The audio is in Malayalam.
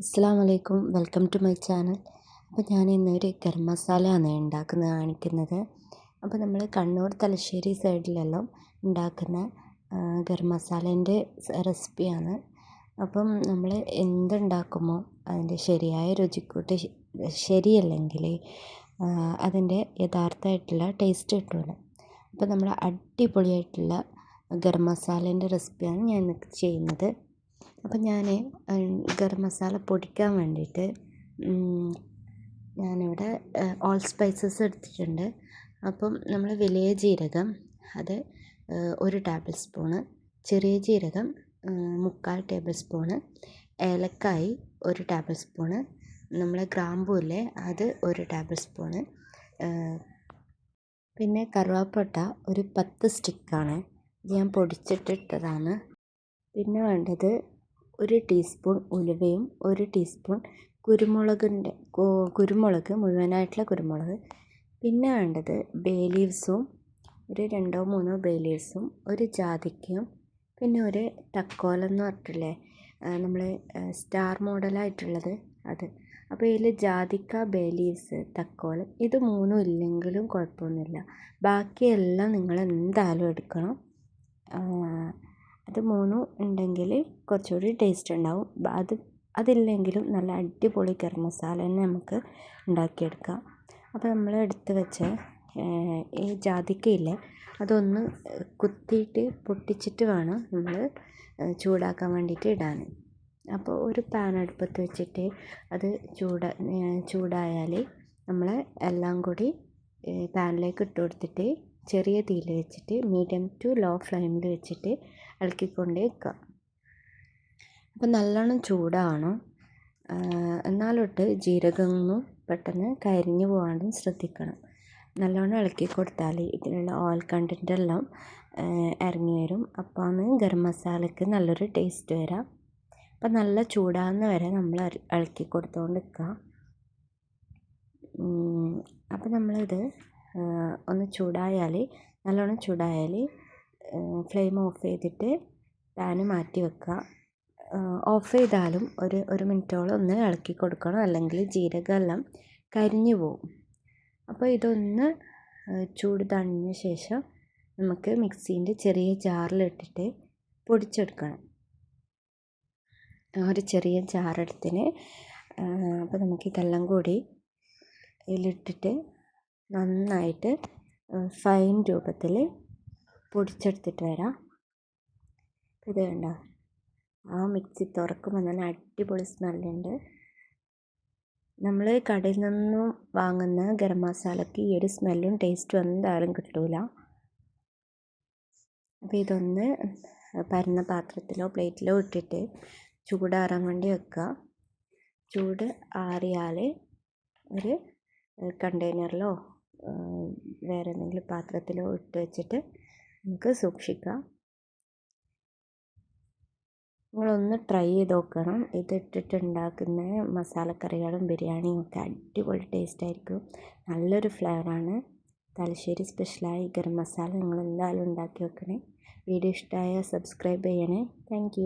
അസ്സാം വലൈക്കും വെൽക്കം ടു മൈ ചാനൽ. അപ്പോൾ ഞാൻ ഇന്നൊരു ഗരം മസാലയാണ് ഉണ്ടാക്കുന്നത് കാണിക്കുന്നത്. അപ്പോൾ നമ്മൾ കണ്ണൂർ തലശ്ശേരി സൈഡിലെല്ലാം ഉണ്ടാക്കുന്ന ഗരം മസാലേന്റെ റെസിപ്പിയാണ്. അപ്പം നമ്മൾ എന്തുണ്ടാക്കുമോ അതിന്റെ ശരിയായ രുചിക്കൂട്ട് ശരിയല്ലെങ്കിൽ അതിന്റെ യഥാർത്ഥമായിട്ടുള്ള ടേസ്റ്റ് കിട്ടില്ല അപ്പോൾ നമ്മൾ അടിപൊളിയായിട്ടുള്ള ഗരം മസാലേന്റെ റെസിപ്പിയാണ് ഞാൻ ചെയ്യുന്നത്. അപ്പം ഞാൻ ഗരം മസാല പൊടിക്കാൻ വേണ്ടിയിട്ട് ഞാനിവിടെ ഓൾ സ്പൈസസ് എടുത്തിട്ടുണ്ട്. അപ്പം നമ്മൾ വലിയ ജീരകം അത് ഒരു ടേബിൾ സ്പൂണ് ചെറിയ ജീരകം മുക്കാൽ ടേബിൾ സ്പൂണ് ഏലക്കായി ഒരു ടേബിൾ സ്പൂണ് നമ്മൾ ഗ്രാമ്പൂല്ലേ അത് ഒരു ടേബിൾ സ്പൂണ് പിന്നെ കറുവാപ്പട്ട ഒരു പത്ത് സ്റ്റിക്കാണ് ഞാൻ പൊടിച്ചിട്ടിട്ടതാണ്. പിന്നെ വേണ്ടത് ഒരു ടീസ്പൂൺ ഉലുവയും ഒരു ടീസ്പൂൺ കുരുമുളകിന്റെ കുരുമുളക് മുഴുവനായിട്ടുള്ള കുരുമുളക്. പിന്നെ വേണ്ടത് ബേ ലീവ്സും ഒരു രണ്ടോ മൂന്നോ ബേ ലീവ്സും ഒരു ജാതിക്കയും പിന്നെ ഒരു തക്കോലം എന്ന് പറഞ്ഞിട്ടില്ലേ നമ്മൾ സ്റ്റാർ മോഡലായിട്ടുള്ളത് അത്. അപ്പോൾ ഇതിൽ ജാതിക്ക ബേ ലീവ്സ് തക്കോലം ഇത് മൂന്നും ഇല്ലെങ്കിലും കുഴപ്പമൊന്നുമില്ല. ബാക്കിയെല്ലാം നിങ്ങൾ എന്തായാലും എടുക്കണം. അത് മൂന്നും ഉണ്ടെങ്കിൽ കുറച്ചുകൂടി ടേസ്റ്റ് ഉണ്ടാവും. അത് അതില്ലെങ്കിലും നല്ല അടിപൊളി ഗരം മസാല തന്നെ നമുക്ക് ഉണ്ടാക്കിയെടുക്കാം. അപ്പോൾ നമ്മൾ എടുത്ത് വെച്ച ഈ ജാതിക്കയില്ലേ അതൊന്ന് കുത്തിയിട്ട് പൊട്ടിച്ചിട്ട് വേണം നമ്മൾ ചൂടാക്കാൻ വേണ്ടിയിട്ട് ഇടാൻ അപ്പോൾ ഒരു പാൻ അടുപ്പത്ത് വെച്ചിട്ട് അത് ചൂട ചൂടായാൽ നമ്മൾ എല്ലാം കൂടി പാനിലേക്ക് ഇട്ട് കൊടുത്തിട്ട് ചെറിയ തീയിൽ വെച്ചിട്ട് മീഡിയം ടു ലോ ഫ്ലെയിമിൽ വെച്ചിട്ട് ഇളക്കിക്കൊണ്ടേ വയ്ക്കുക അപ്പം നല്ലോണം ചൂടാവണം. എന്നാലോട്ട് ജീരകമൊന്നും പെട്ടെന്ന് കരിഞ്ഞു പോകാണ്ടും ശ്രദ്ധിക്കണം. നല്ലോണം ഇളക്കി കൊടുത്താൽ ഇതിലുള്ള ഓയിൽ കണ്ടന്റ് എല്ലാം ഇറങ്ങി വരും. അപ്പോഴാണ് ഗരം മസാലയ്ക്ക് നല്ലൊരു ടേസ്റ്റ് വരാം. അപ്പം നല്ല ചൂടാകുന്ന വരെ നമ്മൾ ഇളക്കി കൊടുത്തുകൊണ്ട് നിൽക്കുക അപ്പം നമ്മളിത് ഒന്ന് ചൂടായാൽ നല്ലോണം ചൂടായാൽ ഫ്ലെയിം ഓഫ് ചെയ്തിട്ട് പാൻ മാറ്റി വെക്കുക ഓഫ് ചെയ്താലും ഒരു ഒരു മിനിറ്റോളം ഒന്ന് ഇളക്കി കൊടുക്കണം. അല്ലെങ്കിൽ ജീരകമെല്ലാം കരിഞ്ഞു പോവും. അപ്പോൾ ഇതൊന്ന് ചൂട് തണിഞ്ഞ ശേഷം നമുക്ക് മിക്സീന്റെ ചെറിയ ജാറിലിട്ടിട്ട് പൊടിച്ചെടുക്കണം. ഒരു ചെറിയ ജാറെടുത്തിന് അപ്പോൾ നമുക്ക് ഇതെല്ലാം കൂടി ഇതിലിട്ടിട്ട് നന്നായിട്ട് ഫൈൻ രൂപത്തിൽ പൊടിച്ചെടുത്തിട്ട് വരാം. ഇത് കണ്ടോ? ആ മിക്സി തുറക്കുമ്പോൾ നല്ല അടിപൊളി സ്മെല്ലുണ്ട്. നമ്മൾ കടയിൽ നിന്നും വാങ്ങുന്ന ഗരം മസാലയ്ക്ക് ഈ ഒരു സ്മെല്ലും ടേസ്റ്റും എന്തായാലും കിട്ടില്ല അപ്പോൾ ഇതൊന്ന് പരന്ന പാത്രത്തിലോ പ്ലേറ്റിലോ ഇട്ടിട്ട് ചൂടാറാൻ വേണ്ടി വെക്കുക. ചൂട് ആറിയാൽ ഒരു കണ്ടെയ്നറിലോ വേറെ എന്തെങ്കിലും പാത്രത്തിലോ ഇട്ട് വെച്ചിട്ട് നമുക്ക് സൂക്ഷിക്കാം. നിങ്ങളൊന്ന് ട്രൈ ചെയ്ത് നോക്കണം. ഇതിട്ടിട്ട് ഉണ്ടാക്കുന്ന മസാലക്കറികളും ബിരിയാണിയും ഒക്കെ അടിപൊളി ടേസ്റ്റ് ആയിരിക്കും. നല്ലൊരു ഫ്ലേവറാണ് തലശ്ശേരി സ്പെഷ്യലായി ഗരം മസാല നിങ്ങൾ എന്തായാലും ഉണ്ടാക്കി വെക്കണേ. വീഡിയോ ഇഷ്ടമായാൽ സബ്സ്ക്രൈബ് ചെയ്യണേ. താങ്ക്